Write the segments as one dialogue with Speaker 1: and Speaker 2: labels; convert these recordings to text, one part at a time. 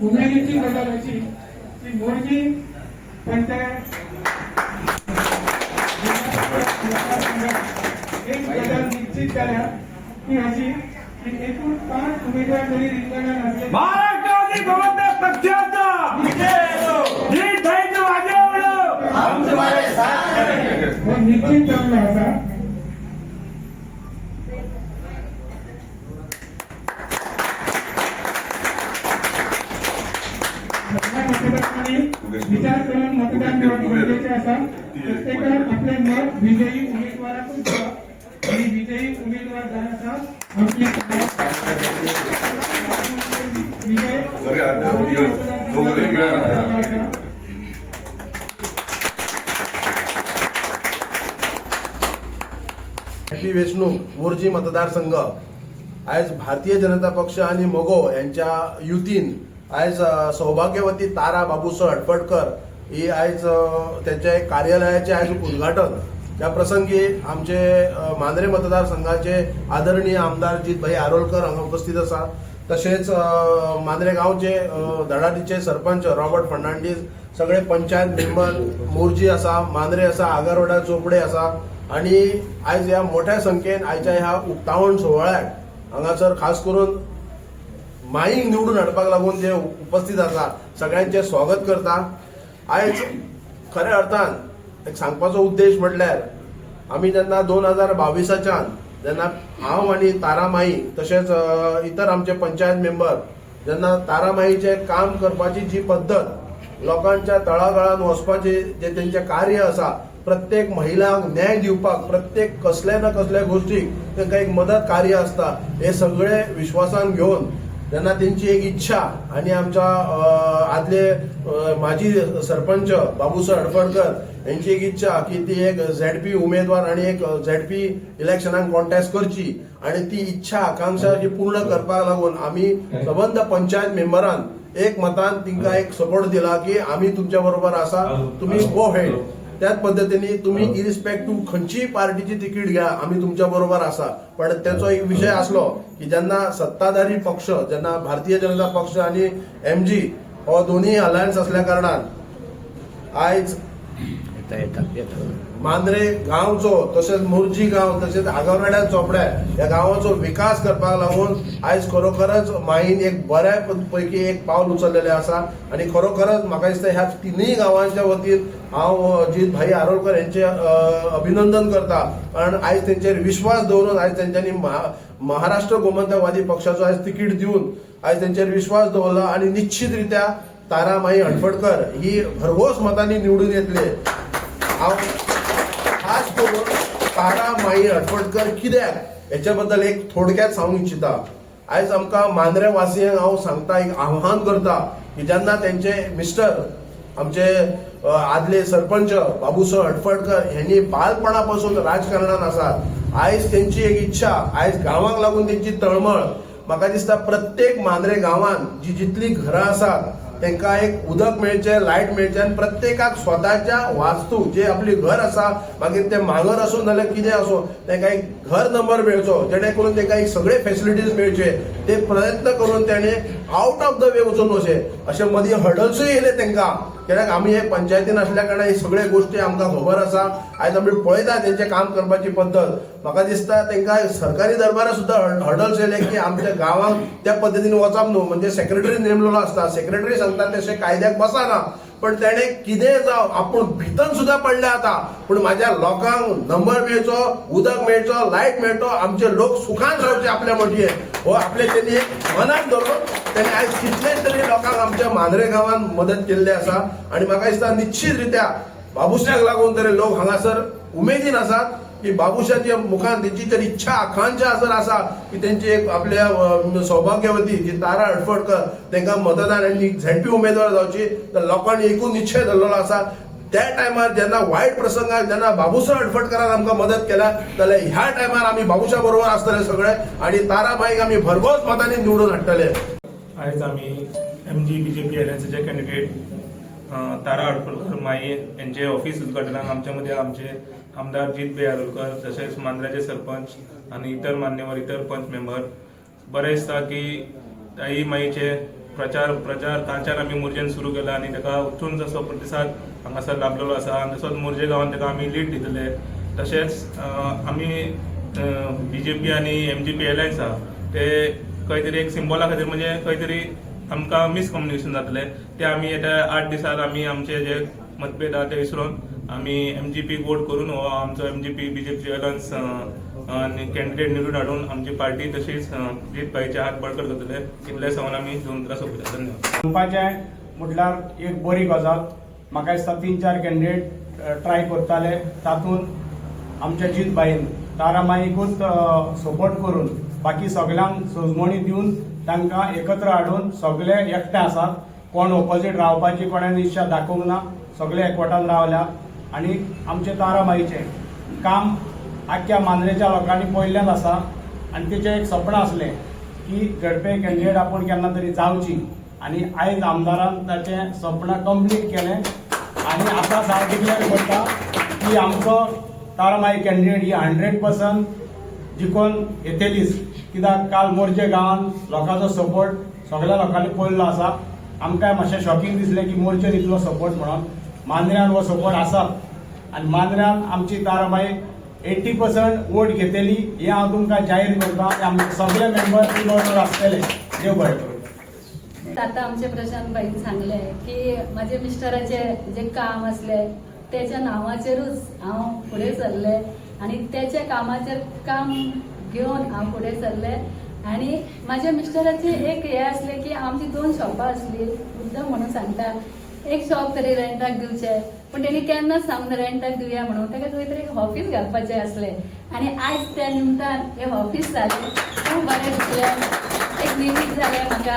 Speaker 1: उमेदीची बदलाची ती मोठी पंचायत एक बदल निश्चित करा की अशी की एकूण पाच उमेदवार जरी रिंगणात असले
Speaker 2: पक्षाचा
Speaker 1: हे निश्चित जमलं आता सगळ्या मतदारांनी विचार करून मतदान करणं गरजेचे असा प्रत्येकान आपले मत विजयी उमेदवारातून द्यावं आणि विजयी उमेदवार जाण्याचा आपली विजय
Speaker 3: सगळे अध्यापक दिवस दोघंही मिळाला.
Speaker 4: पी वेचणूक मोर्जी मतदारसंघ. आयज भारतीय जनता पक्ष आणि मगो यांच्या युतीन आयज सौभाग्यवती तारा बाबूसो हटपटकर ही आयज त्यांच्या एक कार्यालयाचे आयज उद्घाटन. त्या प्रसंगी आमचे मांद्रे मतदारसंघाचे आदरणीय आमदार जितभाई आरोलकर हांगा उपस्थित आसा तशेंच मांद्रे गांवचे धडाडीचे सरपंच रॉबर्ट फर्नांडीस सगळे पंचायत मेंबर मोर्जी आसा मांद्रे आसा आगारवाडा चोपडे आसा आणि आयज ह्या मोठ्या संख्येन आयच्या ह्या उक्तावण सोहळ्याक हांगासर खास करून माई निवडून हाडपाक लागून जे उपस्थित आसा सगळ्यांचे स्वागत करता. आयज खऱ्या अर्थान एक सांगपाचो उद्देश म्हटल्यार आमी जेन्ना दोन हजार बावीसाच्यान जेन्ना हांव आनी तारामाई तशेंच इतर आमचे पंचायत मेंबर जेन्ना तारामाईचे काम करपाची जी पद्दत लोकांच्या तळागळान वचपाचे जे तेंचें कार्य आसा प्रत्येक महिलांक न्याय दिवपाक प्रत्येक कसले ना कसले गोष्टीक तांकां एक मदत कार्य आसता हे सगळे विश्वासान घेवन जेन्ना तेंची एक इच्छा आणि आमच्या आदले माजी सरपंच बाबूसर हडफडकर यांची एक इच्छा की ती एक झेडपी उमेदवार आणि एक झेडपी इलेक्शनाक कॉन्टेस्ट करची आणि ती इच्छा आकांक्षा जी पूर्ण करपाक लागून आम्ही सबंद पंचायत मेंबरान एक मतान तिंका एक सपोर्ट दिला की आम्ही तुमच्या बरोबर आसा तुम्ही गो हेड त्याच पद्धतीने तुम्ही इरिस्पेक्टिव्ह खंयचीय पार्टीची तिकीट घ्या आम्ही तुमच्या बरोबर आसा पण त्याचो एक विषय असलो की जेन्ना सत्ताधारी पक्ष जेन्ना भारतीय जनता पक्ष आणि एम जी हो दोन्ही अलायन्स असल्या कारणान आयज मांद्रे गांवचो तशेंच मोर्जी गांव तशेंच आगावड्या चोपड्या ह्या गांवाचो विकास करपाक लागून आयज खरोखरच माईन एक बऱ्या पैकी एक पावल उचललेलें आसा. आणि खरोखरच म्हाका दिसता ह्या तिनूय गांवांच्या वतीन हांव जित भाई आरोलकर यांचे अभिनंदन करता. कारण आयज तेंचेर विश्वास दवरून आयज तेंच्यांनी महाराष्ट्र गोमंतकवादी पक्षाचो आयज तिकीट दिवन आयज तेंचेर विश्वास दवरला. आणि निश्चितरित्या तारामाई हडफडकर ही भरघोस मतांनी निवडून येतले. हांव खास करून तारा माई हटपटकर कित्याक हेच्या बद्दल एक थोडक्यात सांगूंक इच्छिता. आयज आमकां मांद्रे वासियांक हांव सांगता एक आव्हान करता की जेन्ना तेंचे मिस्टर आमचे आदले सरपंच बाबूसो हटफडकर यांनी बालपणापासून राजकारणात आसात आयज तेंची एक इच्छा आयज गांवांक लागून तेंची तळमळ. म्हाका दिसता प्रत्येक मांद्रे गांवांत जी जितली घरां आसात तांकां एक उदक मेळचें लायट मेळचें आनी प्रत्येकाक स्वताच्या वास्तू जे आपली घर आसा मागीर ते मांगर आसूं नाजाल्यार कितें आसूं तांकां एक घर नंबर मेळचो जेणे करून तांकां एक सगळे फेसिलिटीज मेळचे. ते प्रयत्न करून तेणे आउट ऑफ द वे वचून वचें अशें मदीं हडल्सूय येयले तांकां कित्याक आमी एक पंचायतीन असल्या कारणान हे सगळे गोश्टी आमकां खबर आसा आयज आमी पळयता तेंचे काम करपाची पद्दत म्हाका दिसता तांकां सरकारी दरबारात सुद्दां हडल्स येयले की आमच्या गांवांत त्या पद्दतीन वचप न्हू म्हणजे सेक्रेटरी नेमलेलो आसता सेक्रेटरी सांगता तशें कायद्याक बसना. पण त्याने किदे जावं आपूण भितन सुद्दां पडले आता. पूण म्हाज्या लोकांक नंबर मेळचो उदक मेळचो लायट मेळचो आमचे लोक सुखान रावचे आपल्या मटये हो आपले त्यांनी एक मनात धरून त्यांनी आयज कितलेच तरी लोकांक आमच्या मांद्रे गांवांत मदत केल्ली आसा आणि म्हाका दिसता निश्चितरित्या बाबुश्याक लागून तरी लोक हांगासर उमेदीन आसात की बाबुशाच्या मुखान त्यांची तर इच्छा आकांक्षा जर आसा की त्यांची एक आपल्या सौभाग्यवती जी तारा हडफडकर तांकां मतदान आनी झेडपी उमेदवार जावची तर लोकांनी एकूच निश्चय धरलेलो आसा त्या टायमार जेन्ना वायट प्रसंगाक जेन्ना बाबूसा हडफडकरान आमकां मदत केल्या जाल्यार ह्या टायमार आमी बाबुशा बरोबर आसतले सगळे आणि ताराबाईक आमी भरघोस मतांनी निवडून हाडटले
Speaker 5: आयज आमी M G B J P एलएनसीचे candidate तारा हडफडकर माई यांचे ऑफिस उद्घाटनाक आमच्या मध्ये आमचे आमदार जीत बे आरोलकर तसेच मांद्राचे सरपंच आणि इतर मान्यवर इतर पंच मेंबर. बरें दिसता की ताई माईचे प्रचार प्रचार तांच्यान आमी मुर्जेन सुरू केला आणि ताका उठून असो प्रतिसाद हांगासर लाभलेलो आसा आनी तसोच मोर्जे गांवांत ताका आमी लीड दितले तशेंच आमी बी जे पी आनी एम जी पी एलायन्स आहा ते खंय तरी एक सिम्बॉला खातीर म्हणजे खंय तरी आमकां मिसकम्युनिकेशन जातले. ते आमी येत्या आठ दिसात आमी आमचे जे मतभेद आहा ते विसरून आमी एम जी पी वोट करून हो आमचो M G P B J P candidate निवडून हाडून आमची पार्टी तशीच जीत भाईचे हात बळकट करतले इतले सांगून आमी दोन त्रास सोपयता धन्यवाद.
Speaker 6: सांगपाचें म्हटल्यार एक बरी गजाल. म्हाका दिसता तीन चार कॅन्डिडेट ट्राय करताले. तातूंत आमच्या जीत बाईन तारामाईकूच सपोर्ट करून बाकी सगळ्यांक सोजमणी दिवन तांकां एकत्र हाडून सगळे एकटे आसात. कोण ऑपोजीट रावपाची कोणें इच्छा दाखोवंक ना. सगळे एकवटान रावल्या. आनी आमचे ताराबाईचे. काम आख्ख्या मांद्रेच्या लोकांनी पयल्याच आसा आनी तेचें एक सपन आसलें की झडपे कॅन्डिडेट आपूण केन्ना तरी जावची. आनी आयज आमदारान ताचें सपन कंप्लीट केलें. आनी आतां हांव डिक्लेअर करता की आमचो ताराबाई कॅन्डिडेट ही हंड्रेड पर्संट जिखून येतलीच. कित्याक? काल मोर्जे गांवांत लोकांचो सपोर्ट सगळ्या लोकांनी पळयल्लो आसा आमकांय मातशें शॉकिंग दिसलें की मोर्चेर इतलो सपोर्ट म्हणून. मांद्र्यान हो सपोर्ट आसा आनी मांद्र्यान आमची ताराबाई एटी पर्संट वोट घेतली. हें हांव तुमकां जाहीर करता आमचे सगळे मेंबर ती आसतले देव बरें करूं.
Speaker 7: आता आमचे प्रशांत भाईन सांगले की माझे मिस्टराचे जे काम असले त्याच्या नावाचेरूच हांव फुडें सरले आणि त्याच्या कामाचेर काम घेवन हांव फुडें सरले आणि माझ्या मिस्टराचे एक हे असले की आमची दोन शॉपां असली मुद्दम म्हणून सांगता. एक शॉप तरी रेंटाक दिवचे पण तेणी केन्नाच सांगून रेंटाक दिवया म्हणून. ताका तुवें तरी एक ऑफिस घालपाचें आसलें आनी आयज त्या निमतान हे ऑफिस जालें खूब बरें दिसलें. एक निमीत जालें म्हाका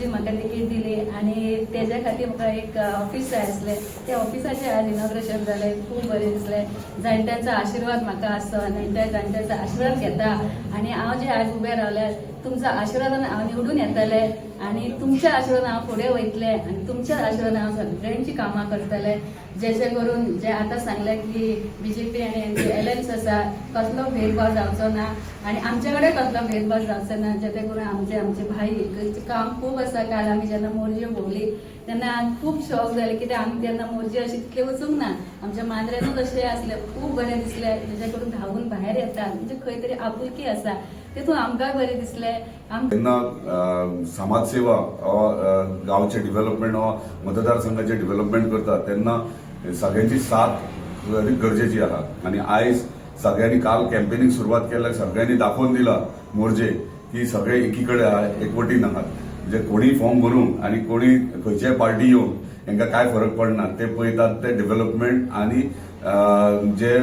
Speaker 7: जी म्हाका तिकीट दिली आनी तेज्या खातीर म्हाका एक ऑफिस जाय आसलें त्या ऑफिसाचें आज इनॉग्रेशन जालें खूब बरें दिसलें. जाणट्यांचो आशिर्वाद म्हाका आसतो जाणट्या जाणट्यांचो आशिर्वाद घेता. आनी हांव जे आज उबें रावलें तुमच्या आशिर्वादान हांव निवडून येतलें. आनी तुमच्या आशिर्वादान हांव फुडें वयतलें. आनी तुमच्या आशिर्वादान हांव सगळ्यांची कामां करतलें. जेचे करून जे आतां सांगलें की बीजेपी आनी एलएन्स आसा कसलो भेदभाव जावचो ना आनी आमचे कडेन कसलो भेदभाव जावचो ना जेते करून आमचे आमचे भाई काम खूब आसा काल आमी जेन्ना मोरजी भोगली तेन्ना खूब शॉक जालें कित्याक आमी तेन्ना मोरजी अशी तितले वचूंक ना. आमच्या मांद्र्यानूच अशें आसलें खूब बरें दिसलें तेजे करून धांवून भायर येता म्हणजे खंय तरी आपुलकी आसा तिथून आमकांय बरें दिसलें
Speaker 3: तेन्ना समाजसेवा वा गांवचे डिव्हलपमेंट वा मतदारसंघाचे डेव्हलपमेंट करता तेन्ना सगळ्यांची साथ गरजेची आहा. आणि आयज सगळ्यांनी काल कॅम्पेनीक सुरवात केल्या सगळ्यांनी दाखोवन दिला मोर्जे की सगळे एकीकडे आहा एकवटीन आहात म्हणजे कोणी फॉर्म भरूंक आणि कोणी खंयच्याय पार्टी येवंक हांकां काय फरक पडना ते पळयतात ते डेव्हलपमेंट आणि जे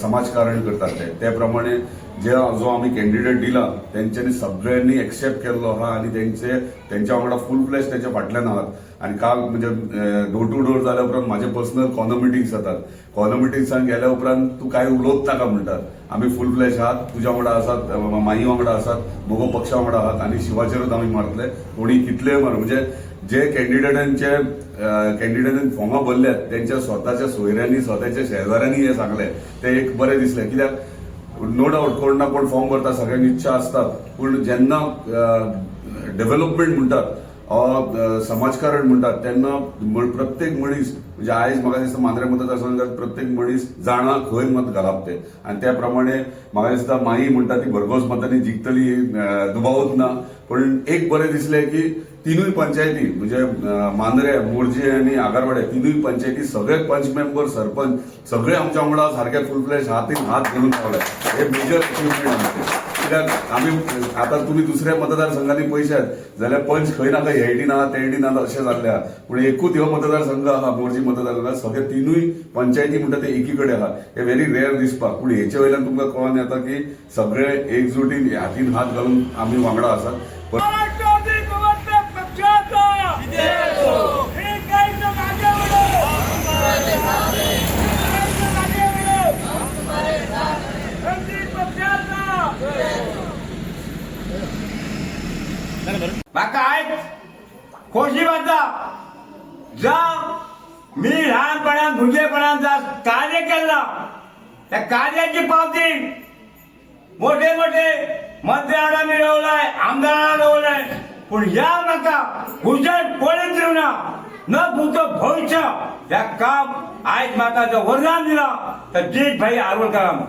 Speaker 3: समाजकारण करतात ते. त्या प्रमाणे जे जो आम्ही कॅन्डिडेट दिला त्यांच्यानी सगळ्यांनी एक्सेप्ट केल्लो आहा आणि त्यांचे त्यांच्या वांगडा फुल फ्लॅश त्यांच्या फाटल्यान आहात. आणि काल म्हणजे डोर टू डोर जाल्या उपरांत माझे पर्सनल कॉर्नर मिटिंग्स जातात कॉर्नर मिटिंग्सान गेल्या उपरांत तू काय उलोवच नाका म्हणटात आम्ही फुल फ्लॅश आहात. तुझ्या वांगडा आसात माई वांगडा आसात मोगो पक्षा वांगडा आहात. आणि शिवाचेरूच आम्ही मारतले कोणी कितले मार म्हणजे जे कॅन्डिडेटांचे कॅन्डिडेटांनी फॉर्मां भरल्यात त्यांच्या स्वतःच्या सोयऱ्यांनी स्वतःच्या शेजाऱ्यांनी हे सांगले ते एक बरें दिसलें. कित्याक? नो डाऊट कोण ना कोण फॉर्म भरता सगळ्यांनी इच्छा असतात. पण जेन्ना डेव्हलपमेंट म्हणटात समाजकारण म्हणटात तेन्ना प्रत्येक मनीस म्हणजे आयज म्हाका दिसता मांद्रे मतदारसंघात प्रत्येक मनीस जाणा खंय मत घालप ते आनी त्या प्रमाणे म्हाका दिसता माई म्हणटा ती भरघोस मतांनी जिखतली दुबावत ना. पण एक बरें दिसलें की तिनूय पंचायती म्हणजे मांद्रे मोरजे आनी आगारवाडे तिनूय पंचायती सगळे पंच मेंबर सरपंच सगळे आमच्या वांगडा सारखे फुल फ्लॅश हातीन हात घेऊन पावले हे मेजर अचिव्हमेंट आमचे. कित्याक आमी आता तुम्ही दुसऱ्या मतदारसंघांनी पळयशात जाल्यार पंच खंय ना खंय हेडी ना तेडी ना अशें जाल्लें आहा पूण एकूच ह्यो मतदारसंघ आहा मोर्जी मतदारसंघ सगळे तिनूय पंचायती म्हणटा ते एकी कडेन आहा हे व्हेरी रेअर दिसपाक पूण हेचे वयल्यान तुमकां कळोन येता की सगळे एकजुटीन हातीन हात घालून आमी वांगडा आसात पण
Speaker 2: राष्ट्रवादी काँग्रेस पक्षाचा ठीक आहे तर मागे वळो. मागे वळो. रणजित पक्षाचा म्हाका आयज खोशी वाटता जावं मी ल्हानपणांत भुरगेपणांत जा कार्य केला त्या कार्याची पावती. मोठे मोठे मंत्र्यांना मिळवलाय आमदारांना मिळवलाय. पण या नका गुजरात पडत येऊ ना न तुमचं भविष्य. या काम आयज माताचं वरदान दिला. तर जीत भाई आरोलकरांक